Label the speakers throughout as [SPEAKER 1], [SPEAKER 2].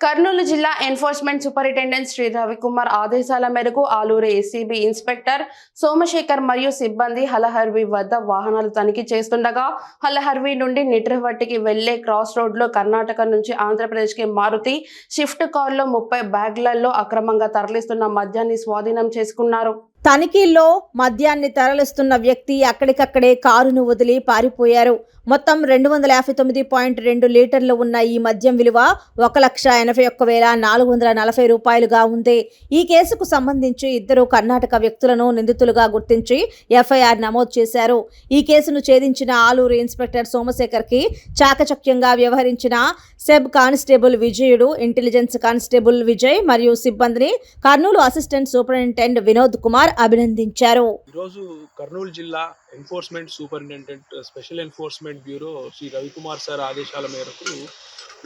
[SPEAKER 1] కర్నూలు జిల్లా enforcement superintendent Shri Ravikumar ఆదేశాల మేరకు ఆలూరు ఏసీబీ ఇన్స్పెక్టర్ సోమశేఖర్ మరియు సిబ్బంది హలహర్వి వద్ద వాహనాలు తనిఖీ చేస్తుండగా హలహర్వి నుండి నిట్రవట్టికి వెళ్ళే క్రాస్ రోడ్లో కర్ణాటక నుంచి ఆంధ్రప్రదేశ్కి మారుతి షిఫ్ట్ కారులో ముప్పై బ్యాగ్లలో అక్రమంగా తరలిస్తున్న మద్యాన్ని స్వాధీనం చేసుకున్నారు.
[SPEAKER 2] తనిఖీల్లో మద్యాన్ని తరలిస్తున్న వ్యక్తి అక్కడికక్కడే కారును వదిలి పారిపోయారు. మొత్తం రెండు వందల యాభై తొమ్మిది పాయింట్ రెండు లీటర్లు ఉన్న ఈ మద్యం విలువ ఒక లక్ష ఎనభై ఒక్క వేల నాలుగు వందల నలభై రూపాయలుగా ఉంది. ఈ కేసుకు సంబంధించి ఇద్దరు కర్ణాటక వ్యక్తులను నిందితులుగా గుర్తించి ఎఫ్ఐఆర్ నమోదు చేశారు. ఈ కేసును ఛేదించిన ఆలూరు ఇన్స్పెక్టర్ సోమశేఖర్కి చాకచక్యంగా వ్యవహరించిన SEB constable Vijayudu intelligence constable Vijay మరియు సిబ్బందిని కర్నూలు అసిస్టెంట్ సూపరింటెండెంట్ వినోద్ కుమార్ అభినందించారు.
[SPEAKER 3] ఈరోజు కర్నూలు జిల్లా enforcement superintendent special enforcement bureau Shri Ravikumar sir ఆదేశాల మేరకు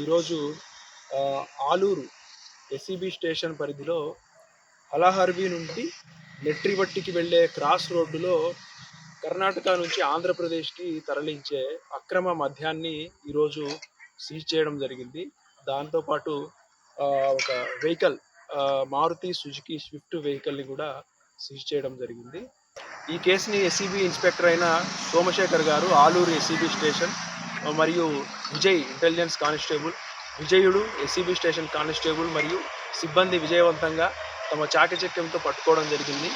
[SPEAKER 3] ఈరోజు ఆలూరు ఎస్సీబీ స్టేషన్ పరిధిలో హలహర్వి నుండి నెట్రివట్టికి వెళ్ళే క్రాస్ రోడ్డులో కర్ణాటక నుంచి ఆంధ్రప్రదేశ్కి తరలించే అక్రమ మద్యాన్ని ఈరోజు సీజ్ చేయడం జరిగింది. దాంతోపాటు ఒక వెహికల్ మారుతి సుజుకి స్విఫ్ట్ వెహికల్ని కూడా సీజ్ చేయడం జరిగింది. ఈ కేసుని ఎస్సీబీ ఇన్స్పెక్టర్ అయిన సోమశేఖర్ గారు ఆలూరు ఎస్సీబీ స్టేషన్ మరియు Vijay intelligence constable Vijayudu SCB station constable మరియు సిబ్బంది విజయవంతంగా తమ చాకచక్యంతో పట్టుకోవడం జరిగింది.